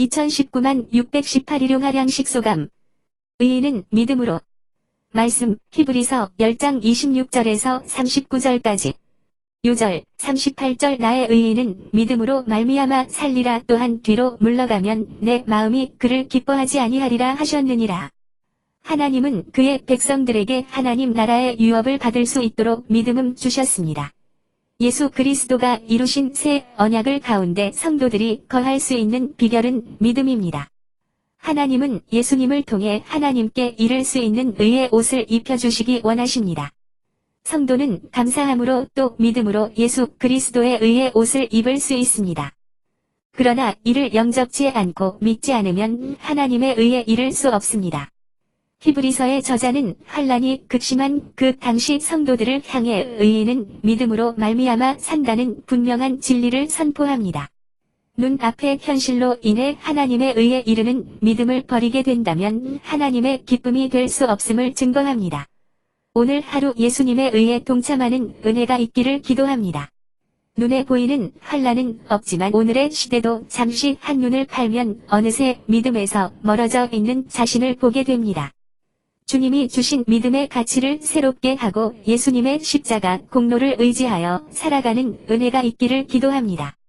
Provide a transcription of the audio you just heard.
2019만 618일용 하량식 소감. 의인은 믿음으로. 말씀 히브리서 10장 26절에서 39절까지. 요절 38절 나의 의인은 믿음으로 말미암아 살리라 또한 뒤로 물러가면 내 마음이 그를 기뻐하지 아니하리라 하셨느니라. 하나님은 그의 백성들에게 하나님 나라의 유업을 받을 수 있도록 믿음을 주셨습니다. 예수 그리스도가 이루신 새 언약을 가운데 성도들이 거할 수 있는 비결은 믿음입니다. 하나님은 예수님을 통해 하나님께 이를 수 있는 의의 옷을 입혀주시기 원하십니다. 성도는 감사함으로 또 믿음으로 예수 그리스도의 의의 옷을 입을 수 있습니다. 그러나 이를 영접지 않고 믿지 않으면 하나님의 의에 이를 수 없습니다. 히브리서의 저자는 환란이 극심한 그 당시 성도들을 향해 의인은 믿음으로 말미암아 산다는 분명한 진리를 선포합니다. 눈앞의 현실로 인해 하나님의 의에 이르는 믿음을 버리게 된다면 하나님의 기쁨이 될 수 없음을 증거합니다. 오늘 하루 예수님의 의에 동참하는 은혜가 있기를 기도합니다. 눈에 보이는 환란은 없지만 오늘의 시대도 잠시 한눈을 팔면 어느새 믿음에서 멀어져 있는 자신을 보게 됩니다. 주님이 주신 믿음의 가치를 새롭게 하고 예수님의 십자가 공로를 의지하여 살아가는 은혜가 있기를 기도합니다.